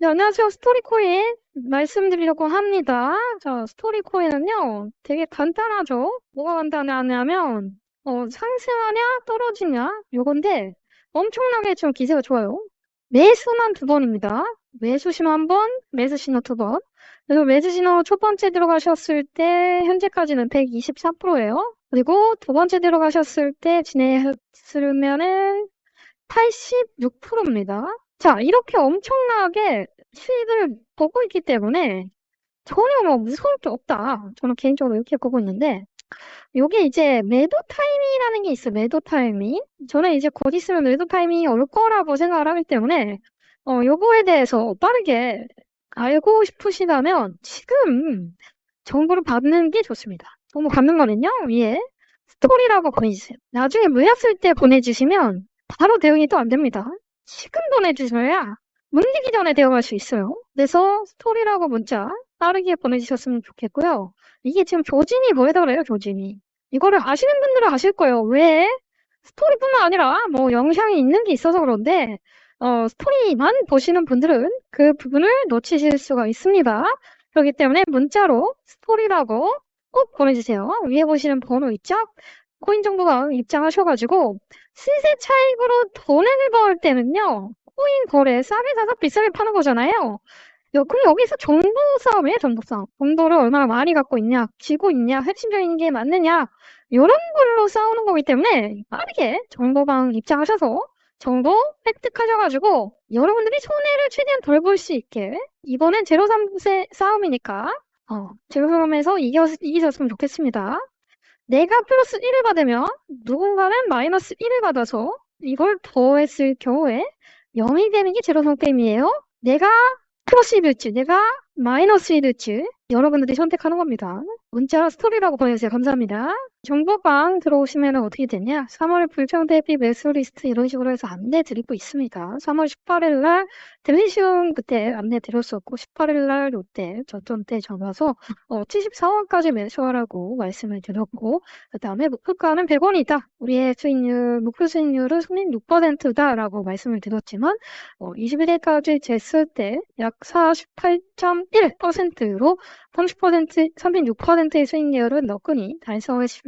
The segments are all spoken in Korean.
네, 안녕하세요. 스토리코인 말씀드리려고 합니다. 자, 스토리코인은요, 되게 간단하죠? 뭐가 간단하냐면, 어, 상승하냐, 떨어지냐, 요건데, 엄청나게 지금 기세가 좋아요. 매수만 두 번입니다. 매수 신호 한 번, 매수 신호 두 번. 그래서 매수 신호 첫 번째 들어가셨을 때, 현재까지는 124%예요. 그리고 두 번째 들어가셨을 때 진행했으면은 86%입니다. 자, 이렇게 엄청나게 수익을 보고 있기 때문에 전혀 뭐 무서울 게 없다. 저는 개인적으로 이렇게 보고 있는데, 요게 이제 매도 타이밍이라는 게 있어요. 매도 타이밍. 저는 이제 곧 있으면 매도 타이밍이 올 거라고 생각을 하기 때문에, 어, 요거에 대해서 빠르게 알고 싶으시다면 지금 정보를 받는 게 좋습니다. 정보 받는 거는요, 위에 스토리라고 보내주세요. 나중에 물렸을 때 보내주시면 바로 대응이 또 안 됩니다. 지금 보내주셔야 문리기 전에 대응할 수 있어요. 그래서 스토리라고 문자 빠르게 보내주셨으면 좋겠고요. 이게 지금 뭐에다 그래요, 조짐이. 이거를 아시는 분들은 아실 거예요. 왜? 스토리뿐만 아니라 뭐 영상이 있는 게 있어서 그런데 어, 스토리만 보시는 분들은 그 부분을 놓치실 수가 있습니다. 그렇기 때문에 문자로 스토리라고 꼭 보내주세요. 위에 보시는 번호 있죠? 코인 정보가 입장하셔가지고 시세 차익으로 돈을 벌 때는요. 코인 거래 싸게 사서 비싸게 파는 거잖아요. 여, 그럼 여기서 정보 싸움이에요, 정보 싸움. 정보를 얼마나 많이 갖고 있냐, 쥐고 있냐, 핵심적인 게 맞느냐, 이런 걸로 싸우는 거기 때문에 빠르게 정보방 입장하셔서 정보 획득하셔가지고 여러분들이 손해를 최대한 덜 볼 수 있게 이번엔 제로3세 싸움이니까 어, 제로3에서 이겨, 이기셨으면 좋겠습니다. 내가 플러스 1을 받으면 누군가는 마이너스 1을 받아서 이걸 더했을 경우에 0이 되는 게 제로섬 게임이에요. 내가 플러스 1일지, 내가 마이너스 1일지 여러분들이 선택하는 겁니다. 문자 스토리라고 보내주세요. 감사합니다. 정보방 들어오시면 어떻게 되냐? 3월 불평 대비 매수 리스트 이런 식으로 해서 안내 드리고 있습니다. 3월 18일 날 델리시움 그때 안내 드렸었고 18일 날 요때 저점 때 전화서 어, 74원까지 매수하라고 말씀을 드렸고 그 다음에 목표가는 100원이다. 우리의 수익률 목표 수익률은 36%다라고 말씀을 드렸지만 어, 21일까지 쟀을 때 약 48.1%로 30%, 36%의 수익률은 너끈히 달성할 수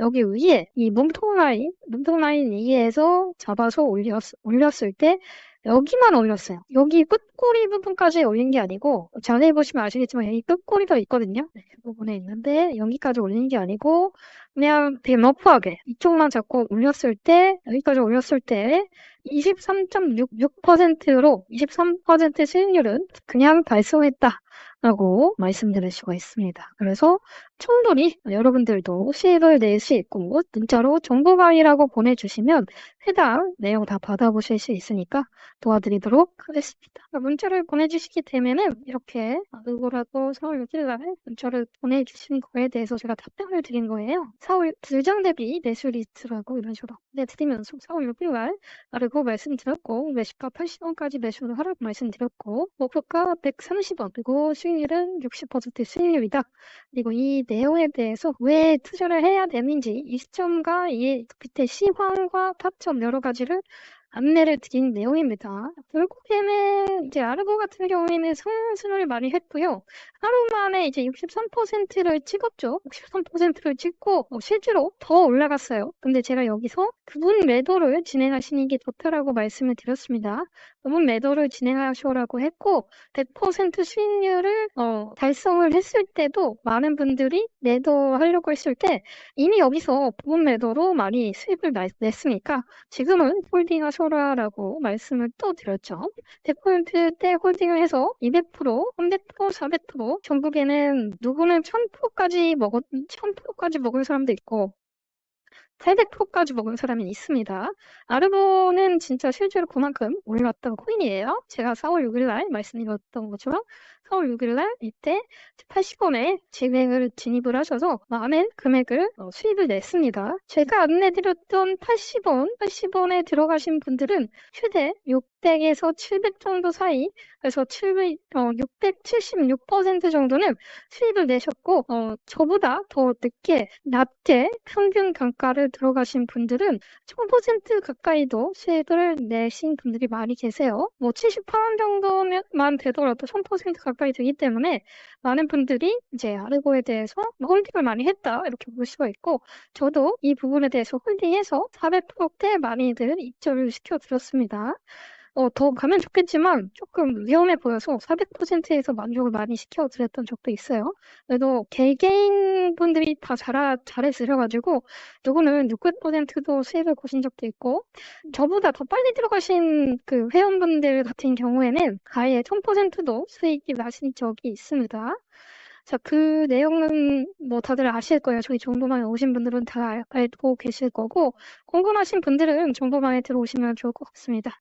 여기 위에 이 몸통 라인, 몸통 라인 위에서 잡아서 올렸, 올렸을 때 여기만 올렸어요. 여기 끝꼬리 부분까지 올린 게 아니고 자세히 보시면 아시겠지만 여기 끝꼬리가 있거든요. 네, 그 부분에 있는데 여기까지 올린 게 아니고 그냥 되게 러프하게 이쪽만 잡고 올렸을 때 여기까지 올렸을 때 23.66%로 23% 수익률은 그냥 달성했다. 라고 말씀드릴 수가 있습니다. 그래서 충분히 여러분들도 수익을 낼수 있고 문자로 정보방이라고 보내주시면 해당 내용 다 받아보실 수 있으니까 도와드리도록 하겠습니다. 문자를 보내주시게 되면은 이렇게 누구라도 4월 6일 날 문자를 보내주신 거에 대해서 제가 답변을 드린 거예요. 4월 들장 대비 매수 리스트라고 이런 식으로 네, 드리면서 4월 6일 날 라고 말씀드렸고 매수가 80원까지 매수를 하라고 말씀드렸고 목표가 130원 그리고 수익률은 60% 수익률이다. 그리고 이 내용에 대해서 왜 투자를 해야 되는지 이 시점과 이 밑에 시황과 타점 여러 가지를 안내를 드린 내용입니다. 결국에는 이제 아르고 같은 경우에는 상승을 많이 했고요. 하루 만에 이제 63%를 찍었죠. 63%를 찍고 어, 실제로 더 올라갔어요. 근데 제가 여기서 그분 매도를 진행하시는 게 좋다라고 말씀을 드렸습니다. 그분 매도를 진행하셔라고 했고 100% 수익률을 어, 달성을 했을 때도 많은 분들이 매도하려고 했을 때 이미 여기서 부분 매도로 많이 수익을 냈으니까 지금은 홀딩하셔 하셔라라고 말씀을 또 드렸죠. 100%대 홀딩을 해서 200%, 300%, 400% 전국에는 누구는 1000%까지 먹었 1000%까지 먹은 사람도 있고 800%까지 먹은 사람이 있습니다. 아르보는 진짜 실제로 그만큼 올랐던 코인이에요. 제가 4월 6일 날 말씀드렸던 것처럼 4월 6일 날 이때 80원에 진행을 진입을 하셔서 많은 금액을 어, 수입을 냈습니다. 제가 안내드렸던 80원, 80원에 들어가신 분들은 최대 600에서 700 정도 사이, 그래서 700, 어, 676% 정도는 수입을 내셨고, 어, 저보다 더 늦게, 낮게 평균 단가를 들어가신 분들은 1000% 가까이도 수익을 내신 분들이 많이 계세요. 뭐 78원 정도만 되더라도 1000% 가까이 되기 때문에 많은 분들이 이제 아르고에 대해서 홀딩을 많이 했다 이렇게 볼 수가 있고 저도 이 부분에 대해서 홀딩해서 400%대 많이들 입점을 시켜드렸습니다. 어, 더 가면 좋겠지만 조금 위험해 보여서 400%에서 만족을 많이 시켜드렸던 적도 있어요. 그래도 개개인 분들이 다 잘, 잘해주셔가지고 누구는 600%도 수익을 거신 적도 있고 저보다 더 빨리 들어가신 그 회원분들 같은 경우에는 아예 1000%도 수익이 나신 적이 있습니다. 자, 그 내용은 뭐 다들 아실 거예요. 저희 정보망에 오신 분들은 다 알- 알고 계실 거고, 궁금하신 분들은 정보망에 들어오시면 좋을 것 같습니다.